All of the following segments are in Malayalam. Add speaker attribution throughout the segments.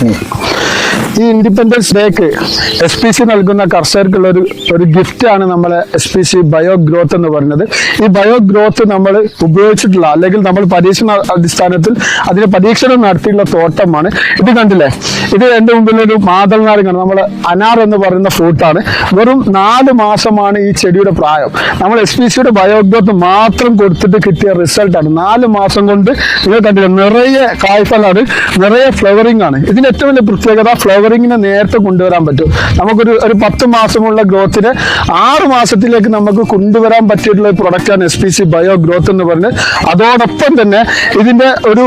Speaker 1: 嗯。ഈ ഇൻഡിപെൻഡൻസ് ഡേക്ക് എസ് പി സി നൽകുന്ന കർഷകർക്കുള്ള ഒരു ഒരു ഗിഫ്റ്റാണ് നമ്മളെ S P C bio growth എന്ന് പറയുന്നത്. ഈ ബയോ ഗ്രോത്ത് നമ്മൾ ഉപയോഗിച്ചിട്ടുള്ള അല്ലെങ്കിൽ നമ്മൾ പരീക്ഷണ അടിസ്ഥാനത്തിൽ അതിന് പരീക്ഷണം നടത്തിയിട്ടുള്ള തോട്ടമാണ്. ഇത് കണ്ടില്ലേ? ഇത് എന്റെ മുമ്പിൽ ഒരു മാതൾ നമ്മൾ അനാർ എന്ന് പറയുന്ന ഫ്രൂട്ടാണ്. വെറും നാല് മാസമാണ് ഈ ചെടിയുടെ പ്രായം. നമ്മൾ എസ് പി സിയുടെ ബയോ ഗ്രോത്ത് മാത്രം കൊടുത്തിട്ട് കിട്ടിയ റിസൾട്ടാണ് നാല് മാസം കൊണ്ട് നിങ്ങൾ കണ്ടില്ല? നിറയെ കായ്ഫലാണ് നിറയെ ഫ്ലവറിംഗ് ആണ്. ഇതിന് ഏറ്റവും വലിയ പ്രത്യേകത ഫ്ലവറിങ്ങിനെ നേരത്തെ കൊണ്ടുവരാൻ പറ്റും. നമുക്കൊരു ഒരു പത്ത് മാസമുള്ള ഗ്രോത്തിനെ ആറ് മാസത്തിലേക്ക് നമുക്ക് കൊണ്ടുവരാൻ പറ്റിയിട്ടുള്ള പ്രൊഡക്റ്റാണ് S P C bio growth എന്ന് പറഞ്ഞ്. അതോടൊപ്പം തന്നെ ഇതിന്റെ ഒരു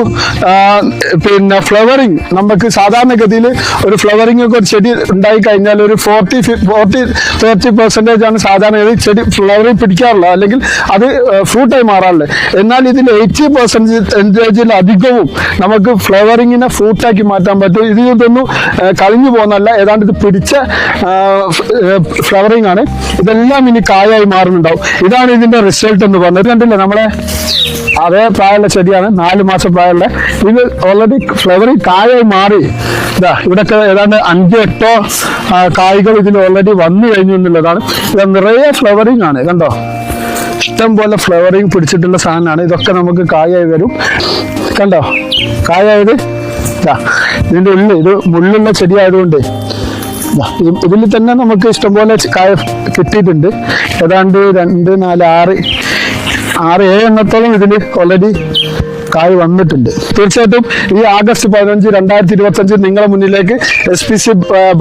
Speaker 1: പിന്നെ ഫ്ലവറിങ് നമുക്ക് സാധാരണഗതിയിൽ ഒരു ഫ്ലവറിങ് ഒക്കെ ഒരു ചെടി ഉണ്ടായി കഴിഞ്ഞാൽ ഒരു ഫോർട്ടി ഫോർട്ടി തേർട്ടി പെർസെന്റേജ് ആണ് സാധാരണ ഈ ചെടി ഫ്ലവറിൽ പിടിക്കാറുള്ളത്. അല്ലെങ്കിൽ അത് ഫ്രൂട്ടായി മാറാറുള്ളത്. എന്നാൽ ഇതിൽ എയ്റ്റി പെർസെന്റേജിൽ അധികവും നമുക്ക് ഫ്ലവറിങ്ങിനെ ഫ്രൂട്ടാക്കി മാറ്റാൻ പറ്റും. ഇത് ഇതൊന്നും ആ, പോകുന്നല്ല ഏതാണ്ട് ഇത് പിടിച്ച ഫ്ലവറിംഗ് ആണ്. ഇതെല്ലാം ഇനി കായായി മാറുന്നുണ്ടാവും. ഇതാണ് ഇതിന്റെ റിസൾട്ട് എന്ന് പറഞ്ഞത്. കണ്ടില്ലേ നമ്മളെ? അതേ പ്രായമുള്ള ചെടിയാണ്. നാല് മാസം പ്രായമുള്ള. ഇത് ഓൾറെഡി ഫ്ലവറിങ് കായായി മാറി. ഇതാ ഇവിടൊക്കെ ഏതാണ്ട് അഞ്ച് എട്ടോ കായ്കൾ ഇതിൽ ഓൾറെഡി വന്നു കഴിഞ്ഞു എന്നുള്ളതാണ്. ഇത് നിറയെ ഫ്ലവറിങ് ആണ്. കണ്ടോ? ഇഷ്ടം പോലെ ഫ്ലവറിങ് പിടിച്ചിട്ടുള്ള സാധനമാണ്. ഇതൊക്കെ നമുക്ക് കായായി വരും. കണ്ടോ? കായായത്? ഇതാ ഇതിന്റെ ഉള്ളിൽ ഇത് മുള്ളുള്ള ചെടിയായതുകൊണ്ട്. ഇതിൽ തന്നെ നമുക്ക് ഇഷ്ടംപോലെ കായ കിട്ടിയിട്ടുണ്ട്. ഏതാണ്ട് രണ്ട് നാല് ആറ് ആറ് ഏഴ് എണ്ണത്തോളം ഇതിൽ ഓൾറെഡി കായ് വന്നിട്ടുണ്ട്. തീർച്ചയായിട്ടും ഈ ആഗസ്റ്റ് പതിനഞ്ച് രണ്ടായിരത്തി ഇരുപത്തഞ്ച് നിങ്ങളെ നിങ്ങളുടെ മുന്നിലേക്ക് എസ് പി സി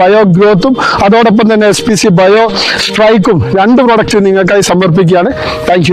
Speaker 1: ബയോ ഗ്രോത്തും അതോടൊപ്പം തന്നെ എസ് പി സി ബയോ സ്ട്രൈക്കും രണ്ട് പ്രൊഡക്റ്റ് നിങ്ങൾക്കായി സമർപ്പിക്കുകയാണ്. താങ്ക്